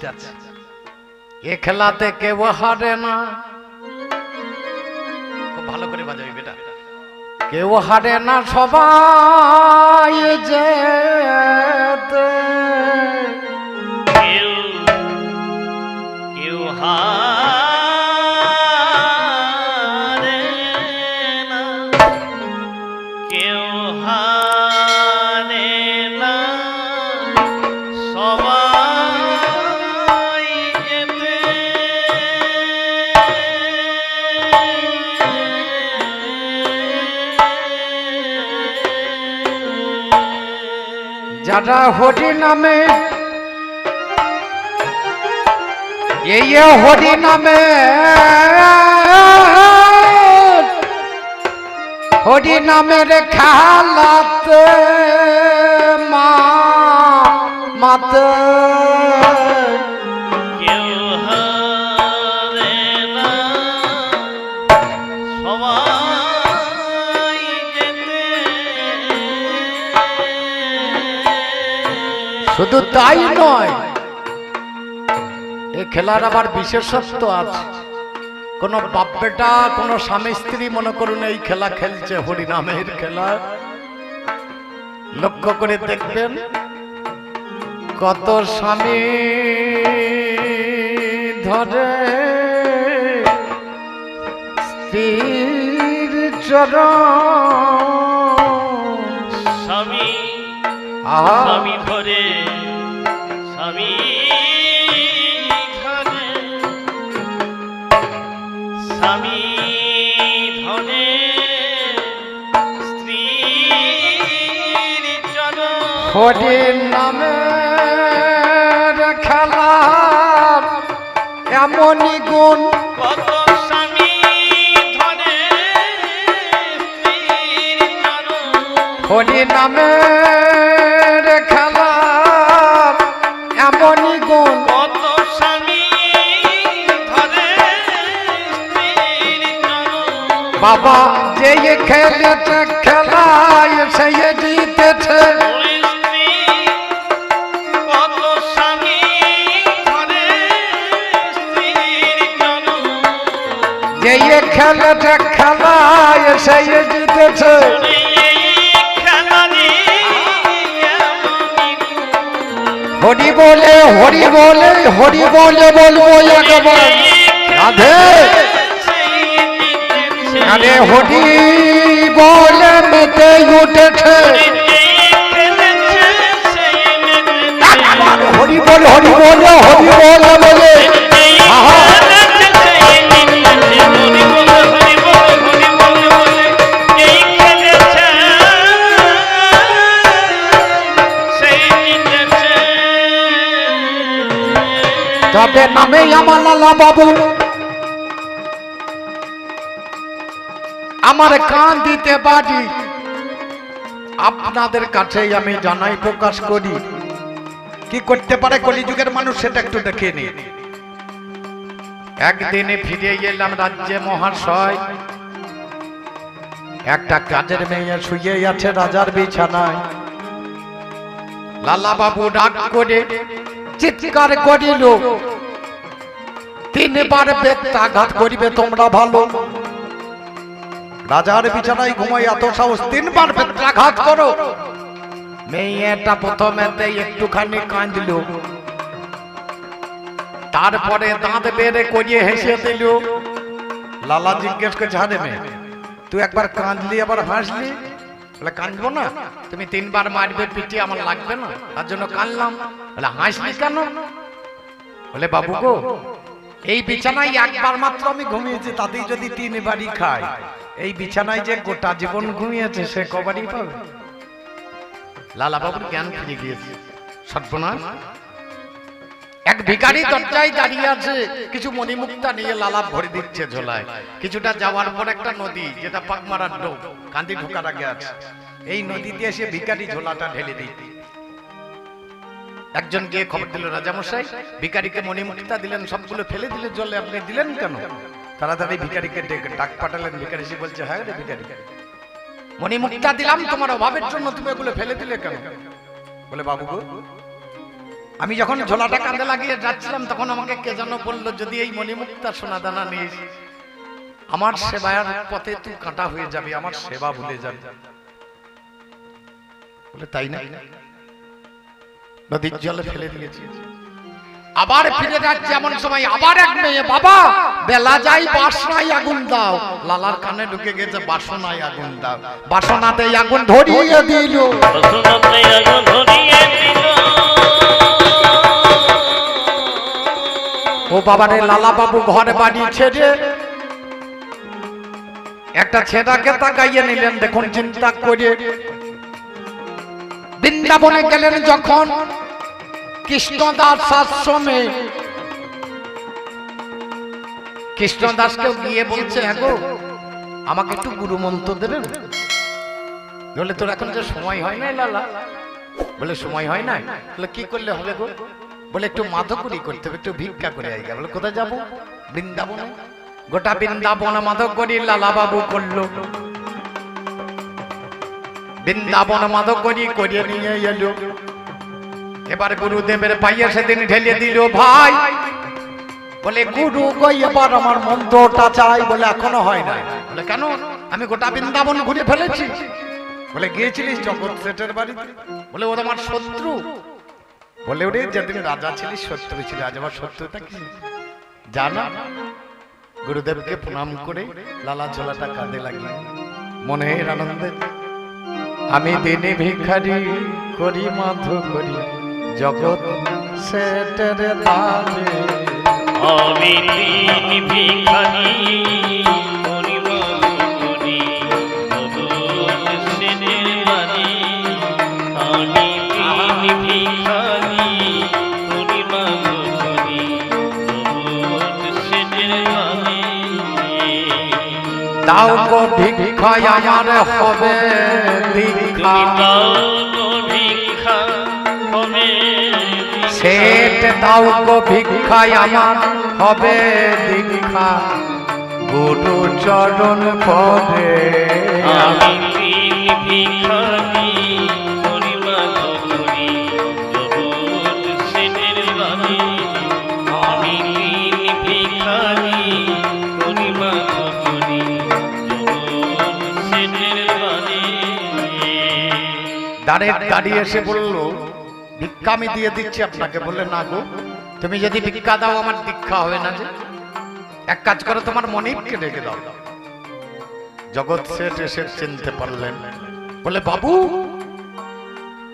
জিত আছে এ খেলাতে কেউ হারে না। খুব ভালো করে বাজাবি বেটা। কেউ হারে না সবাই যেতে যারা হরি নামে এই হরি নামে হরি নামের খালাতে মা মাতে শুধু তাই নয় এই খেলার আবার বিশেষত্ব আছে। কোন বাপ বেটা, কোন স্বামী স্ত্রী মনে করুন এই খেলা খেলছে, হরিনামের খেলা। লক্ষ্য করে দেখবেন কত স্বামী ধরে স্ত্রীর চরণ স্বামী ধরে স্বামী স্বামী স্ত্রীর চরণ হরির নামের খেলার এমনই গুণ। কত স্বামী ধরে হরি নামের বাবা, যে খেলেছে, খেলায় সে জিতেছে। যে খেলেছে, খেলায় সে জিতেছে। হরি বলে হরি বলে হরি বলে বলব একবার। রাধে। আরে হরি বলে মেতে উঠেছে। হরি বল হরি বলে হরি বলে বলে। তবে নামে আমার লালা বাবু আমার কান দিতে পারি আপনাদের কাছেই আমি জানাই, প্রকাশ করি। কি করতে পারে কলিযুগের মানুষ, সেটা একটু দেখে নি একদিনে ফিরে এলাম রাজ্যে মহাশয়। একটা কাজের মেয়ে শুয়ে আছে রাজার বিছানায়। লালা বাবু ডাক করে চিৎকার করিল, তিনবার বেত্যাঘাত করিবে তোমরা ভালো। রাজার বিছানায় ঘুমাই এত সাহস, তিনবার বেত্যাঘাত করো। মেয়েটা প্রথমেতে একটুখানি কাঁদল। তারপরে দাঁত বেড়ে করিয়ে হেসে দিল। লালা জিজ্ঞেস করছে হারে মেয়ে, তুই একবার কাঁদলি, আবার হাসলি? বলে, কাঁদবো না, তুমি তিনবার মারবে পিটি আমার লাগবে না, তার জন্য কাঁদলাম। বলে, হাসলি কেন? বলে, বাবু গো, এই বিছানায় একবার মাত্র আমি ঘুমিয়েছি, তাতেই যদি তিনবারই খাই। এই বিছানায় যে গোটা জীবন ঘুমিয়েছে সে কবারই পাবে? লালা বাবুর জ্ঞান ফিরে গিয়েছে। সর্বনাশ। এক ভিখারি দরজায় দাঁড়িয়ে আছে কিছু মণিমুক্তা নিয়ে লালা ভরে দিচ্ছে ঝোলায়। কিছুটা যাওয়ার পর একটা নদী যেটা পাকমারার ডোব কান্দি ঢোকার আগে আছে। এই নদীতে এসে ভিখারি ঝোলাটা ঢেলে দিই একজন গিয়ে খবর দিল রাজামশাই ভিখারিকে মণিমুক্তা দিলেন সবগুলো ফেলে দিলে জলে আপনি দিলেন কেন? তাড়াতাড়ি ভিখারিকে ডেকে ডাক পাঠালেন। ভিখারি এসে বলছে হ্যাঁ রে ভিখারি। মণিমুক্তা দিলাম তোমার অভাবের জন্য, তুমি এগুলো ফেলে দিলে কেন? বলে, বাবু আমি যখন ঝোলাটা কাঁধে লাগিয়ে যাচ্ছিলাম, তখন আমাকে কে যেন বলল, যদি এই মণিমুক্তা সোনা দানা নিস, আমার সেবায়ের পথে তুই কাঁটা হয়ে যাবি, আমার সেবা ভুলে যাবি। বলে, তাই না? নদীর জলে ফেলে দিয়েছি। আবার ফিরে যাচ্ছে এমন সময় আবার এক মেয়ে বাবা বেলা যাই বাসনায় আগুন দাও। লালার কানে ঢুকে গেছে বাসনায় আগুন দাও। বাসনাতে আগুন ধরিয়ে দিল। বসুমতে আগুন ধরিয়ে দিল। ও বাবারে লালা বাবু ঘরে বাড়ি ছেড়ে একটা ছেদাকে তাকাইয়ে নিলেন দেখুন চিন্তা করে। বৃন্দাবনে গেলেন যখন কৃষ্ণদাস আশ্রমে। কৃষ্ণদাসকেও গিয়ে বলছে হ্যাঁ গো, আমাকে একটু গুরু মন্ত্র দেবেন? বলে, তোর এখন যে সময় হয় না লালা। বলে, সময় হয় না বলে, কি করলে হবে গো? বলে, একটু মাধকুরি করতে হবে, একটু ভিক্ষা করে আইগা। বলে, কোথায় যাব? বৃন্দাবনে। গোটা বৃন্দাবনে মাধকুরি লালা বাবু করল। বৃন্দাবন মাধকুরি করিয়ে নিয়ে এলো। এবার গুরুদেবের পাইয়ে সেদিন ঢেলে দিল ভাই। বলে, গুরু কই এবার আমার মন্ত্রটা চাই বলে এখনও হয় না বলে, কেন? আমি গোটা বৃন্দাবন ঘুরে ফেলেছি। বলে, গিয়েছিলিস জগৎ সেটের বাড়িতে? বলে, ও আমার শত্রু। বলে, ওরে, যেদিন রাজা ছিলিস শত্রু ছিল। আজ আমার শত্রুটা কি? জানা, গুরুদেবকে প্রণাম করে লালা ঝোলাটা কাঁধে লাগিয়ে মনের আনন্দে। আমি দিনে ভিখারি করি, মাধু করি। জগৎ সেটের দিন আমি ভিখারি দাও গো ভিক্ষায় আমার হবে দীক্ষা সেট দাও গো ভিক্ষায় আমার হবে দীক্ষা। গুরু চরণ পদে। আমি দিন ভিখারি পরিমাণ করি জগৎ সেনের বাণী। আমি দিন ভিখারি পরিমাণ করি জগৎ সেনের বাণী। দাঁড়ে দাঁড়িয়ে এসে বলল ভিক্ষা আমি দিয়ে দিচ্ছি আপনাকে। বললে, না গো, তুমি যদি ভিক্ষা দাও, আমার দীক্ষা হবে না যে। এক কাজ করো, তোমার মনিবকে ডেকে দাও। জগৎ শেঠ এসে চিনতে পারলেন। বলে বাবু,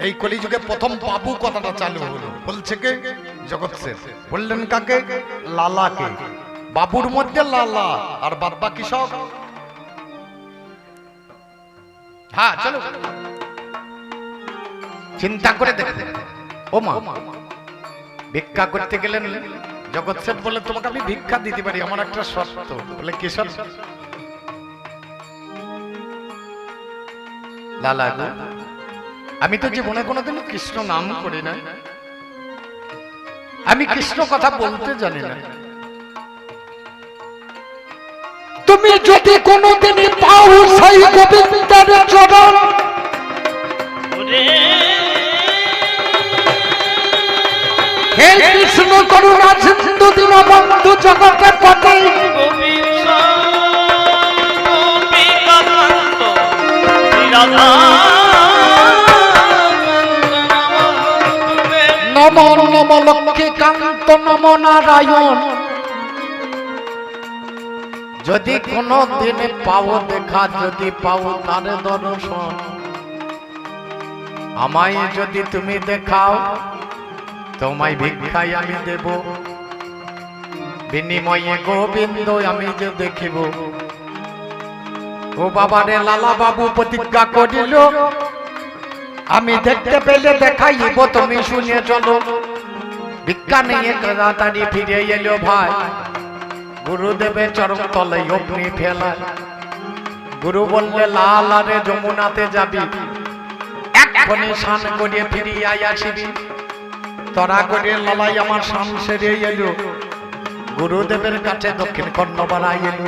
এই কলিযুগে প্রথম বাবু কথাটা চালু হলো। বলছে কে? জগৎ শেঠ। বললেন, কাকে? লালাকে। বাবুর মধ্যে লালা, আর বাদ বাকি সব। হ্যাঁ চলো। চিন্তা করে দেখে। ও মা ভিক্ষা করতে গেলেন জগৎ সেট বলে তোমাকে আমি ভিক্ষা দিতে পারি আমার একটা শর্ত। বলে কি শর্ত? লালা আমি তো জীবনে কোনোদিন কৃষ্ণ নাম করি না আমি কৃষ্ণ কথা বলতে জানি না। তুমি যদি কোনোদিন পাও সেই গোবিন্দের চরণ হে কৃষ্ণ করুণা সিন্ধু দিন বন্ধু জগতে রাধা নম নম লক্ষ্মী কান্ত নম নারায়ণ। যদি কোনো দিন পাও দেখা, যদি পাও তার দর্শন। আমায় যদি তুমি দেখাও তোমায় ভিক্ষায় আমি দেব। বিনিময়ে গোবিন্দ আমি যে দেখিব। ও বাবা রে লালা বাবু প্রতিজ্ঞা করিল, আমি দেখতে পেলে দেখাইব, তুমি শুনে চলো। ভিক্ষা নিয়ে তাড়াতাড়ি ফিরে এলো ভাই। গুরুদেবের চরম তলে অগ্নি ফেলা। গুরু বললে, লাল আরে যমুনাতে যাবি। এক্ষণে স্নান করে ফিরিয়ে আসিবি। তরা করে লালাই আমার স্নান সেরে এলো। গুরুদেবের কাছে দক্ষিণ কর্ণপাড়ায় এলো।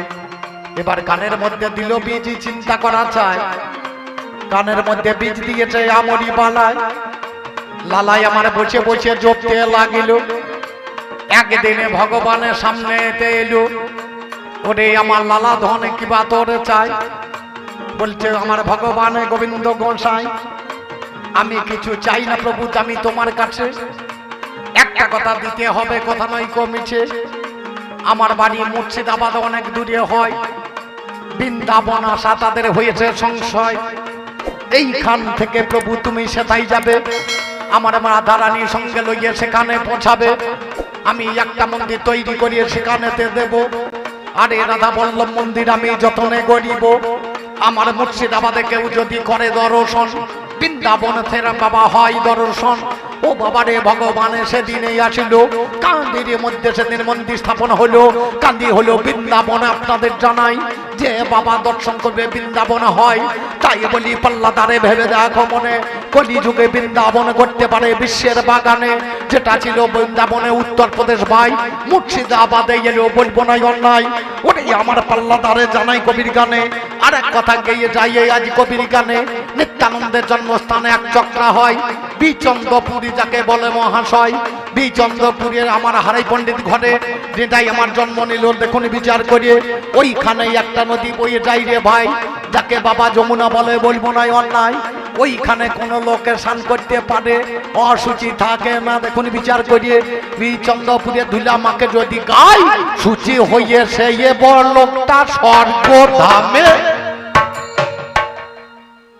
এবার কানের মধ্যে দিল বীজ, চিন্তা করা চায় কানের মধ্যে বীজ দিয়েছে আমরি বালায় লালাই আমার বসে বসে জপতে লাগিল। একদিনে ভগবানের সামনে এতে এলো। ওরে আমার লালা ধন কিবা তোর চাই? বলছে, আমার ভগবান গোবিন্দ গোসাই, আমি কিছু চাই না প্রভু, আমি তোমার কাছে। একটা কথা দিতে হবে, কথা নয় কমিছে। আমার বাড়ি মুর্শিদাবাদ অনেক দূরে হয়। বৃন্দাবন আসা তাদের হয়েছে সংশয়। এইখান থেকে প্রভু তুমি সেটাই যাবে। আমার রাধা রানীর সঙ্গে লইয়ে সেখানে পৌঁছাবে। আমি একটা মন্দির তৈরি করিয়ে সেখানেতে দেব। আরে রাধা বল্লভ মন্দির আমি যতনে গড়িব। আমার মুর্শিদাবাদে কেউ যদি করে দর্শন, বৃন্দাবন থেরা বাবা হয় দর্শন। ও বাবারে ভগবান সেদিনে আসিল। কান্দির মধ্যে সেদিন মন্দির স্থাপন হলো। কান্দি হলো বৃন্দাবন, আপনাদের জানাই যে বাবা দর্শন করবে, বৃন্দাবন হয়। তাই বলি পাল্লাদারে, ভেবে দেখো মনে, কলিযুগে বৃন্দাবন করতে পারে বিশ্বের বাগানে। যেটা ছিল বৃন্দাবনে উত্তরপ্রদেশ ভাই, মুর্শিদাবাদে এলো, বলব নাই অন্যায়। ওরে আমার পাল্লাদারে জানাই কবির গানে। আর এক কথা গেয়ে যাই আজ কবির গানে। নিত্যানন্দের জন্মস্থানে এক চক্রা হয়। বিচন্দ্রপুরী যাকে বলে মহাশয়, বিচন্দ্রপুরের আমার হারাই পণ্ডিত ঘরে যেটাই আমার জন্ম নিল, দেখুন বিচার করিয়ে, ওইখানেই একটা নদী বইয়ে যাই রে ভাই, যাকে বাবা যমুনা বলে বলব নাই অন্যায়, ওইখানে কোন লোকে স্নান করতে পারে অসুচি থাকে না, দেখুন বিচার করিয়ে, বিচন্দ্রপুরে ধুলা মাকে যদি গাই, সূচি হইয়ে সে বড় লোকটা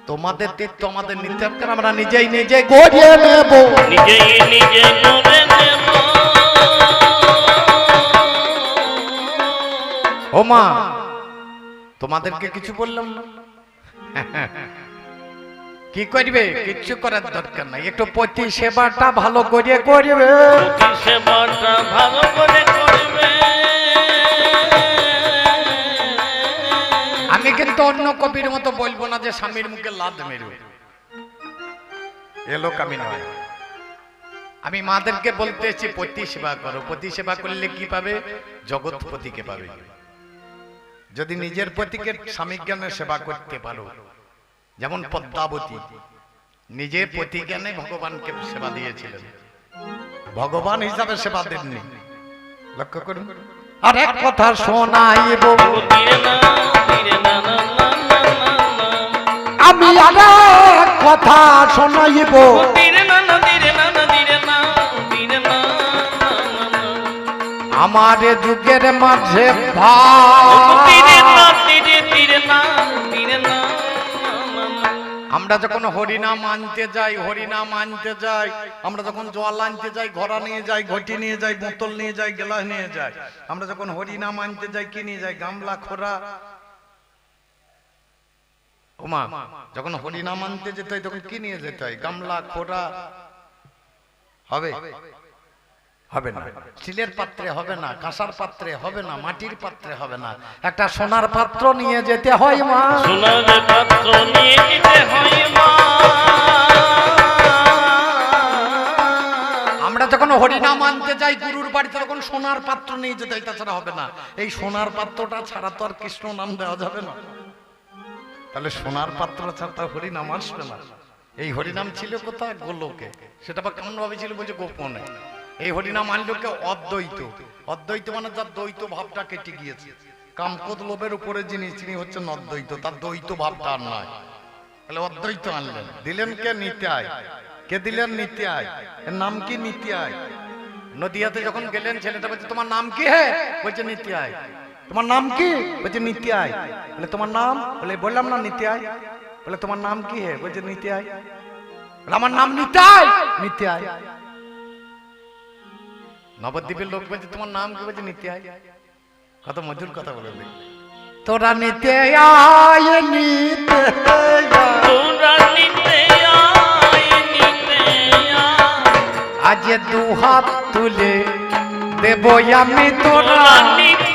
স্বর্গ ধামে তোমাদের তীর্থ আমাদের নিত্যাকার আমরা নিজেই নিজে গড়িয়ে নেব। নিজেই নিজে করে নেব। ও মা তোমাদেরকে কিছু বললাম না? কি করবে? কিচ্ছু করার দরকার নাই। একটু পতি সেবাটা ভালো করে করবে। প্রতি সেবাটা ভালো করে করবে। কিন্তু অন্য কবির মতো বলব না যে স্বামীর মুখে লাদ মেরু। এ লোক আমি নয়। আমি মাদেরকে বলতে এসেছি পতি সেবা করো। পতি সেবা করলে কি পাবে? জগৎপতিকে পাবে। যদি নিজের পতিকে স্বামী জ্ঞানে সেবা করতে পারো, যেমন পদ্মাবতী নিজের পতি জ্ঞানে ভগবানকে সেবা দিয়েছিলেন। ভগবান হিসাবে সেবা দেননি। লক্ষ্য করুন। আর এক কথা শোনাইব। আমি আর কথা শোনাইব। আমার যুগের মাঝে আমরা যখন হরিনাম আনতে যাই হরিনাম আনতে যাই আমরা যখন জল আনতে যাই ঘোড়া নিয়ে যাই ঘটি নিয়ে যাই বোতল নিয়ে যাই গেলাস নিয়ে যাই আমরা যখন হরিনাম আনতে যাই কি নিয়ে যাই? গামলা খোরা ওমা যখন হরিনাম আনতে যেতে হয় তখন কি নিয়ে যেতে হয়? গামলা খোরা হবে? হবে। না। স্টিলের পাত্রে হবে না কাঁসার পাত্রে হবে না মাটির পাত্রে হবে না। একটা সোনার পাত্র নিয়ে যেতে হয় মা। সোনার পাত্র নিয়ে যেতে হয় মা। আমরা যখন হরিনাম আনতে যাই গুরুর বাড়িতে তখন সোনার পাত্র নিয়ে যেতে হয়, তাছাড়া হবে না। এই সোনার পাত্রটা ছাড়া তো আর কৃষ্ণ নাম দেওয়া যাবে না। তাহলে সোনার পাত্র ছাড়া তো হরিনাম আসবে না। এই হরিনাম ছিল কোথায়? গোলকে। সেটা বা কেমন ভাবে ছিল বলছে গোপনে। এই হরিনাম আনলো কে? অদ্বৈত। অদ্বৈত মানে যার দ্বৈত ভাবটা কেটে গিয়েছে। কামকোদ লোভের উপরে যিনি, তিনি হচ্ছেন অদ্বৈত। তার দ্বৈত ভাবটা আর নয়। তাহলে অদ্বৈত আনলেন। দিলেন কে? নিত্যায় কে দিলেন? নিত্যায় এর নাম কি? নিত্যায় নদিয়াতে যখন গেলেন, ছেলেটা বলছে, তোমার নাম কি হে? বলছে নিত্যায় তোমার নাম কি? বলছে নিত্যায় বলে তোমার নাম? বলে বললাম না নিত্যায় বলে তোমার নাম কি হে? বলছে নিত্যায় বলে, আমার নাম নিত্যায় নিত্যায় নবদ্বীপের লোক বলছে তোমার নাম কি? বলছে নিত্যায় কত মধুর কথা বলে। তোরা নিতে আয় নিতে আয়। তোরা নিতে আয় নিতে আজ দু হাত তুলে দেব আমি তোরা। নিতে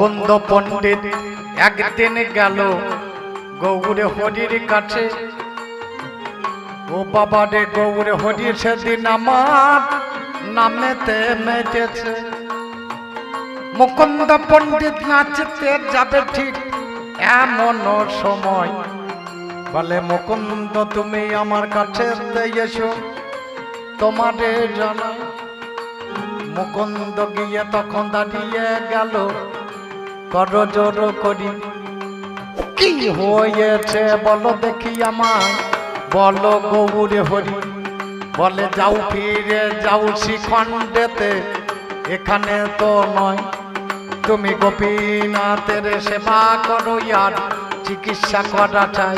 মুকুন্দ পণ্ডিত, একদিন গেল গৌরে হরির কাছে। ও বাবা রে গৌরে হরি সেদিন আমার নামেতে মেটেছে মুকুন্দ পণ্ডিত নাচতে যাবে ঠিক এমন সময়। বলে, মুকুন্দ, তুমি আমার কাছে এসো তোমারে জানা। মুকুন্দ গিয়ে তখন দাঁড়িয়ে গেল। কর জোর করি। কি হয়েছে বলো দেখি আমায়। বলো গৌরে হরি। বলে যাও ফিরে যাও শিখণ্ডেতে। এখানে তো নয়। তুমি গোপীনাথের সেবা করো আর চিকিৎসা করা চাই।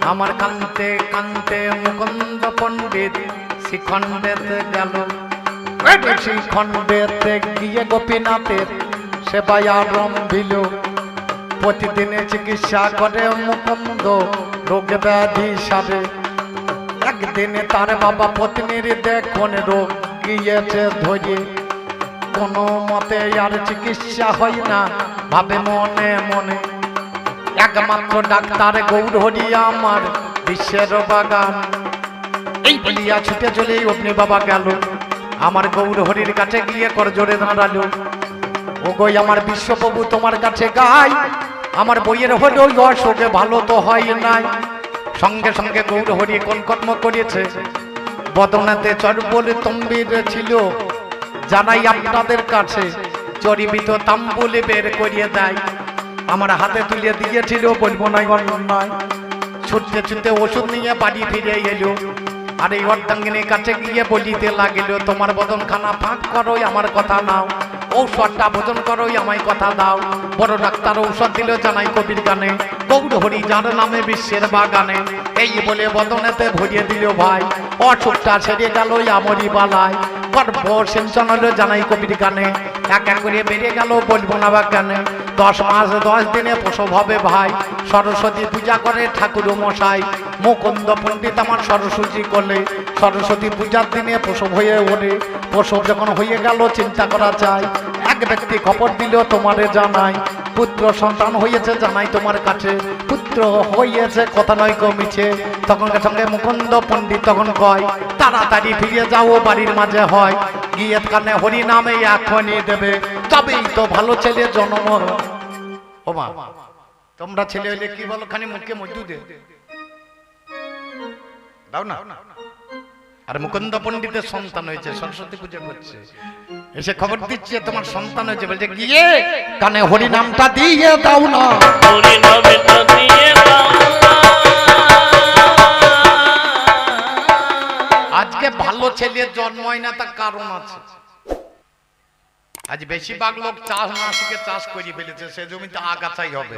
আমার কান্তে কান্তে মুকুন্দ পণ্ডিত শিখণ্ডেতে গেল। শিখণ্ডেতে গিয়ে গোপীনাথের সেবায় আরম্ভিল প্রতিদিনে চিকিৎসা করে মুকুন্দ, রোগ ব্যাধি সারে। একদিনে তার বাবা পত্নীর দেখুন রোগ গিয়েছে ধরে। কোনো মতে আর চিকিৎসা হয় না, ভাবে মনে মনে। একমাত্র ডাক্তার গৌর হরি আমার, বিশ্বের বাগান। এই বলিয়া ছুটে চলেই অগ্নি বাবা গেল। আমার গৌর হরির কাছে গিয়ে কর জোরে দাঁড়াল। ও গই আমার বিশ্বপ্রভু তোমার কাছে গাই। আমার বইয়ের হলেও অসুখে ভালো তো হয় নাই। সঙ্গে সঙ্গে গৌর হরি কোন কর্ম করেছে? বদনাতে চরবল তম্বির ছিল। জানাই আপনাদের কাছে, চরিবিত তাম্বুলে বের করিয়ে দেয়। আমার হাতে তুলে দিয়েছিল বলব না নয় ছুটতে ছুটতে ওষুধ নিয়ে বাড়ি ফিরে এলো। আর এই অর্ধাঙ্গিনীর কাছে গিয়ে বলিতে লাগিল, তোমার বদন খানা ফাঁক করো আমার কথা নাও। ঔষধটা ভোজন করো আমায় কথা দাও। বড় ডাক্তার ঔষধ দিল জানাই কবির গানে। গৌর হরি যার নামে বিশ্বের বাগানে। এই বলে বদনেতে ভরিয়ে দিল ভাই। অসুখটা ছেড়ে গেল আমরি বালায়। গর্ভ সিঞ্চন হলো জানাই কবির গানে। এক এক করে বেড়ে গেল বলব না বা কেন দশ মাস, দশ দিনে প্রসব হবে ভাই। সরস্বতী পূজা করে ঠাকুর মশাই। মুকুন্দ পণ্ডিত আমার সরস্বতী করলে সরস্বতী পূজার দিনে প্রসব হয়ে ওঠে। প্রসব যখন হয়ে গেল, চিন্তা করা যায়, এক ব্যক্তি খবর দিল, তোমারে জানাই, পুত্র সন্তান হয়েছে জানাই তোমার কাছে। পুত্র হয়েছে, কথা নয় কমিছে তখন সঙ্গে মুকুন্দ পণ্ডিত তখন কয়, তাড়াতাড়ি ফিরে যাও, বাড়ির মাঝে হয়। গিয়ে কানে হরি নামে এখনই দেবে। তবেই তো ভালো ছেলে জন্ম ও মা, তোমরা ছেলে হইলে কি বলো, খানি মুখে মজদু দাও না। আর মুকুন্দ পণ্ডিতের সন্তান হয়েছে, সরস্বতী পূজা করছে। এসে খবর দিচ্ছে, তোমার সন্তান হয়েছে। বলছে, গিয়ে কানে হরি নামটা দিয়ে দাও না। আজকে ভালো ছেলের জন্ম হয় না, তার কারণ আছে। আজ বেশিরভাগ লোক চাষ না শিখে চাষ করে ফেলেছে, সে জমিতে আগাছাই হবে।